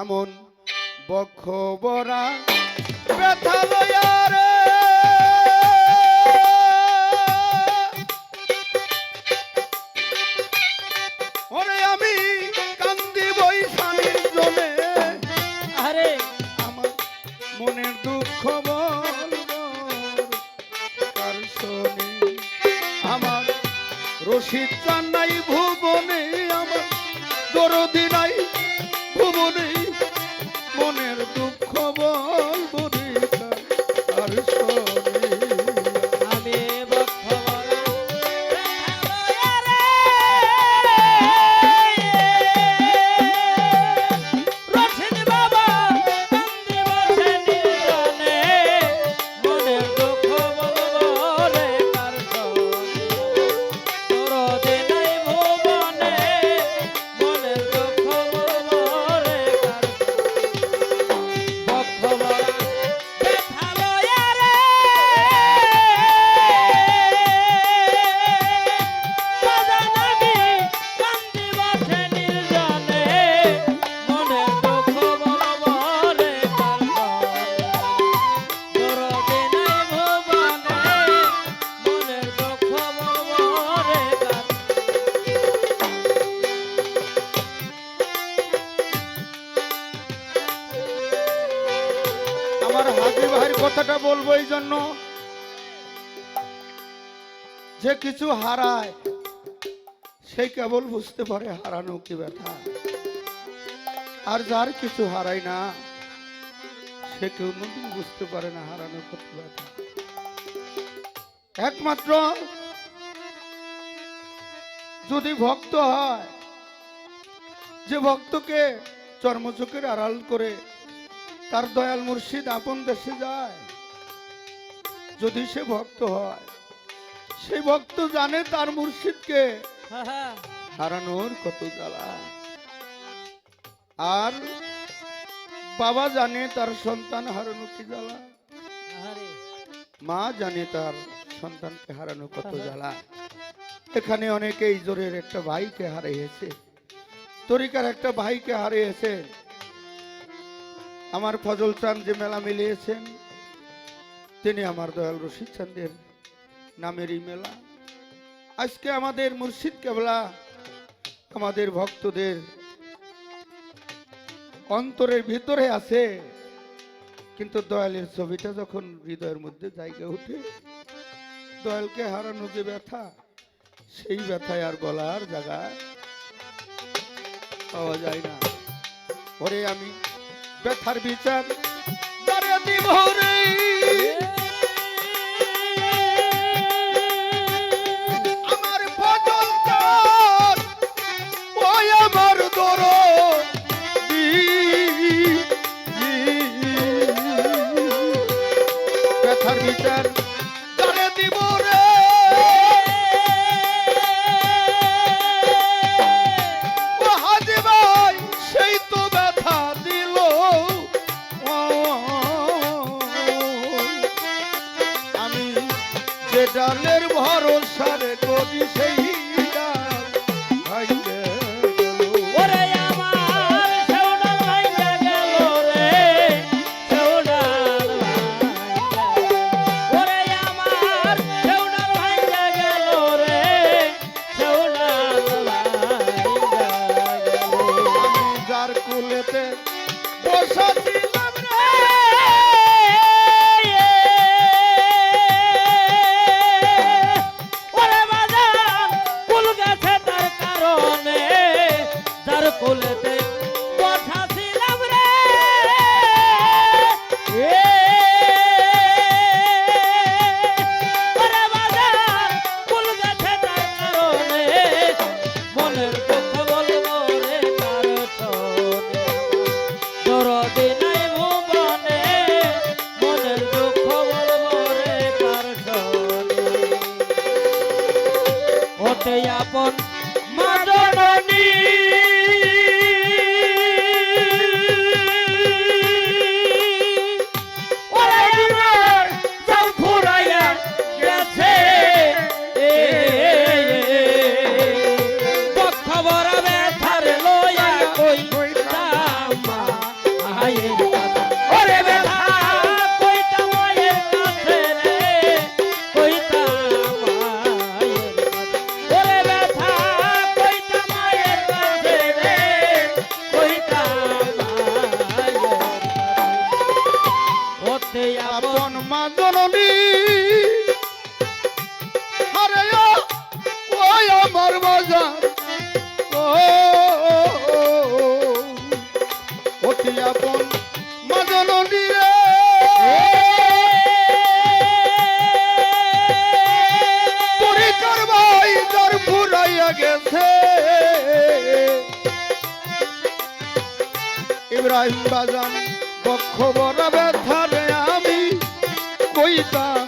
এমন বক্ষ বরা। ব্যথা লইয়া রে। ওরে আমি কান্দি বই স্বামীর জনে আরে আমার মনের দুঃখ রশিদ চান নাই ভুবনে আমার দরদি আমার হাজি ভাইয়ের কথাটা বলব এই জন্য। যে কিছু হারায়, সে কেবল বুঝতে পারে হারানো কি ব্যথা। আর যার কিছু হারায় না, সে কেউ কোনদিন বুঝতে পারে না হারানো কত ব্যথা। একমাত্র যদি ভক্ত হয়, যে ভক্তকে চর্মচোখের আড়াল করে তার দয়াল মুর্শিদ আপন দেশে যায়। যদি সে ভক্ত হয়, সেই ভক্ত জানে তার মুর্শিদকে। হারানোর কত জ্বালা। আর বাবা জানে তার সন্তান হারানো কি জ্বালা। মা জানে তার সন্তানকে হারানো কত জ্বালা। এখানে অনেকেই জোরের একটা ভাইকে হারিয়েছে। তরিকার একটা ভাইকে হারিয়েছে। আমার ফজল চান যে মেলা মিলিয়েছেন, তিনি আমার দয়াল রশিদ চান্দের নামেরই মেলা। আজকে আমাদের মুর্শিদ কেবলা, আমাদের ভক্তদের অন্তরের ভিতরে আছে, কিন্তু দয়ালের ছবিটা যখন হৃদয়ের মধ্যে জায়গা উঠে, দয়ালকে হারানো যে ব্যথা, সেই ব্যথায় আর বলার জায়গা পাওয়া যায় না। পরে আমি ব্যথার বিচার। দাঁড়িয়ে দিব রে ডালের ভরসার করি সেই আপন গেছে। ইব্রাহিম বাজান বক্ষ বড় ব্যথারে আমি কইতাম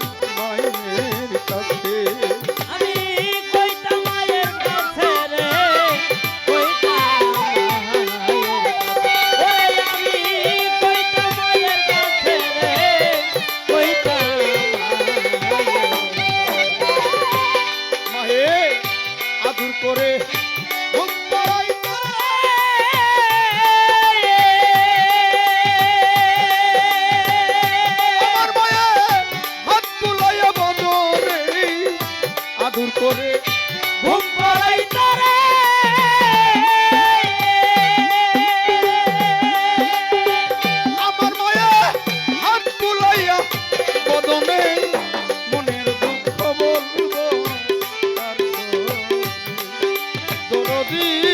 নবী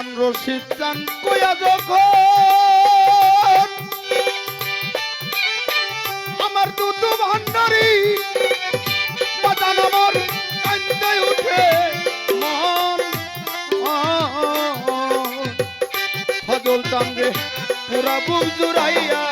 চান রশিদ চান কইয়া যখন আমার দুটো ভান্ডারি পুরা বুক জুড়াইয়া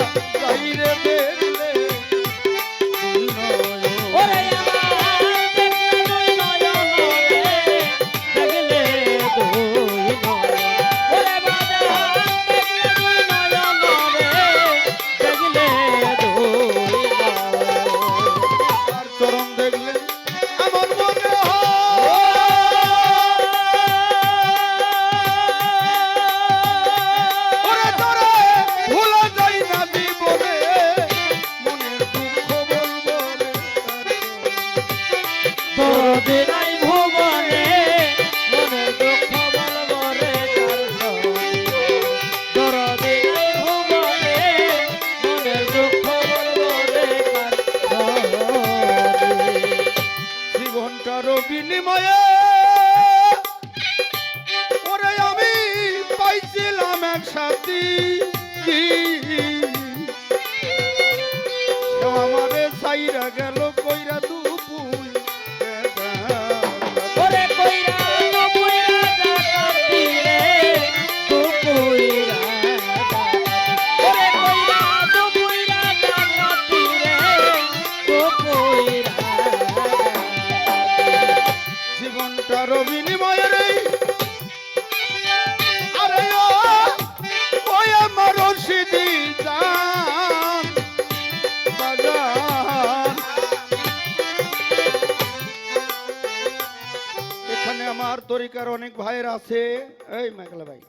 did I আমার তরিকার অনেক ভাইয়ের আছে। এই মেঘলা ভাই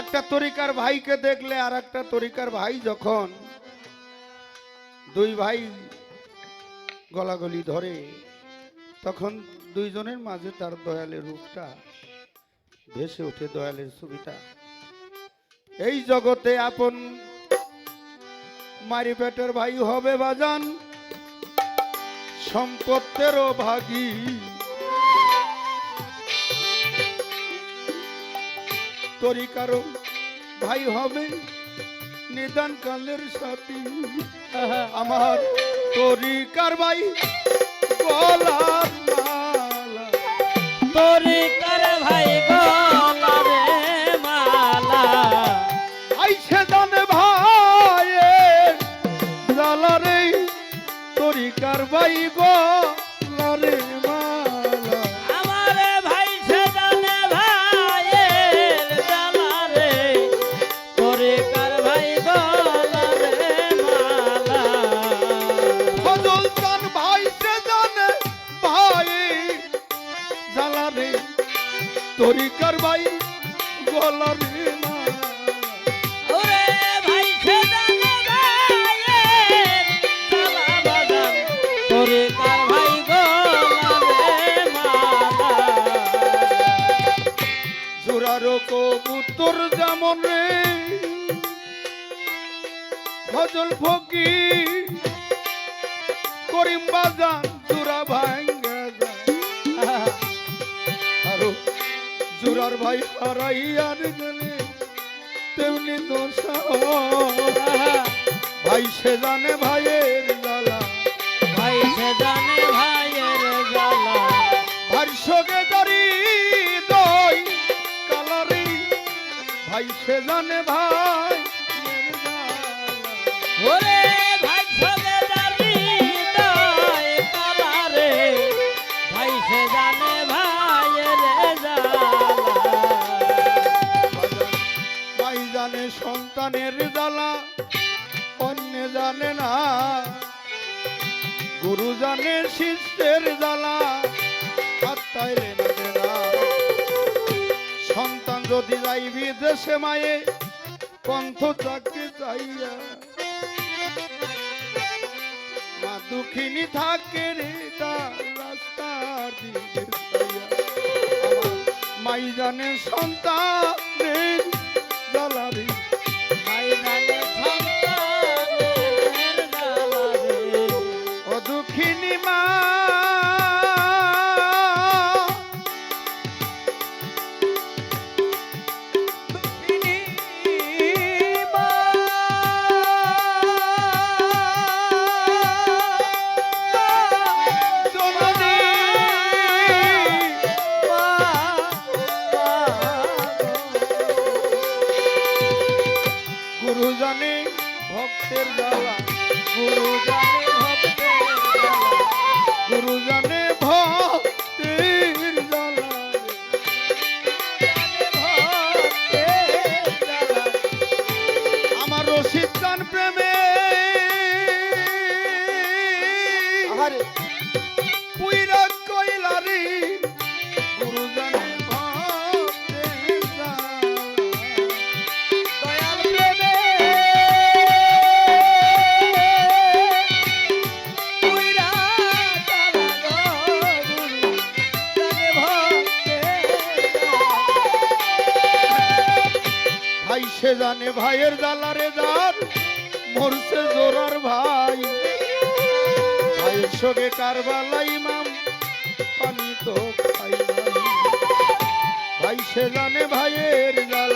একটা তরিকার ভাইকে দেখলে আর একটা তরিকার ভাই যখন দুই ভাই গলাগলি ধরে, তখন দুইজনের মাঝে তার দয়ালের রূপটা ভেসে ওঠে দয়ালের ছবিটা। এই জগতে আপন মারি পেটের ভাই হবে বাজান। সম্পত্তেরও ভাগি। তরি কারও ভাই হবে নিদান কালের সাথী। আমার তরিকার ভাই? গলার এমন রে ফজল ফকির করিম বাজান জুরা ভাঙ্গা আরও জুরার ভাই হারাইয়ার গেলে তেমনি দোষা ভাই সে জানে ভাইয়ের জ্বালা। ভাই সে জানে ভাইয়ের জ্বালা। ভাই সগে দাঁড়ি ভাই সে জানে ভাই। ওরে ভাই সবে জানি দয় কালারে ভাই সে জানে ভাইয়ের ভাই জানে সন্তানের জ্বালা অন্য জানে না। গুরু জানে শিষ্যের জ্বালা আত্মাইলে না যে না সন্তান যদি যাই বিদেশে মায়ে, কণ্ঠ চাকরি চাইয়া। মা দুঃখিনী থাকে রে তার রাস্তার দিকে মাই জানে সন্তানের জ্বালারে রশিদ চান প্রেমে ভাইয়ের দালারে দাঁত মরছে জোরার ভাই। ভাইয়ের সঙ্গে কারবালা ইমাম, পানি তো খাই ভাই সে জানে ভাইয়ের জ্বালা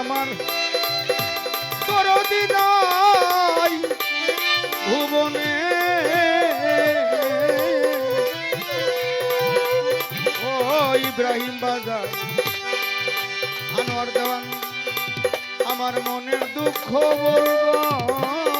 আমার তোর নাই। ভুবনে ও ইব্রাহিম বাজার আনোয়ার দেওয়ান আমার মনের দুঃখ বলব।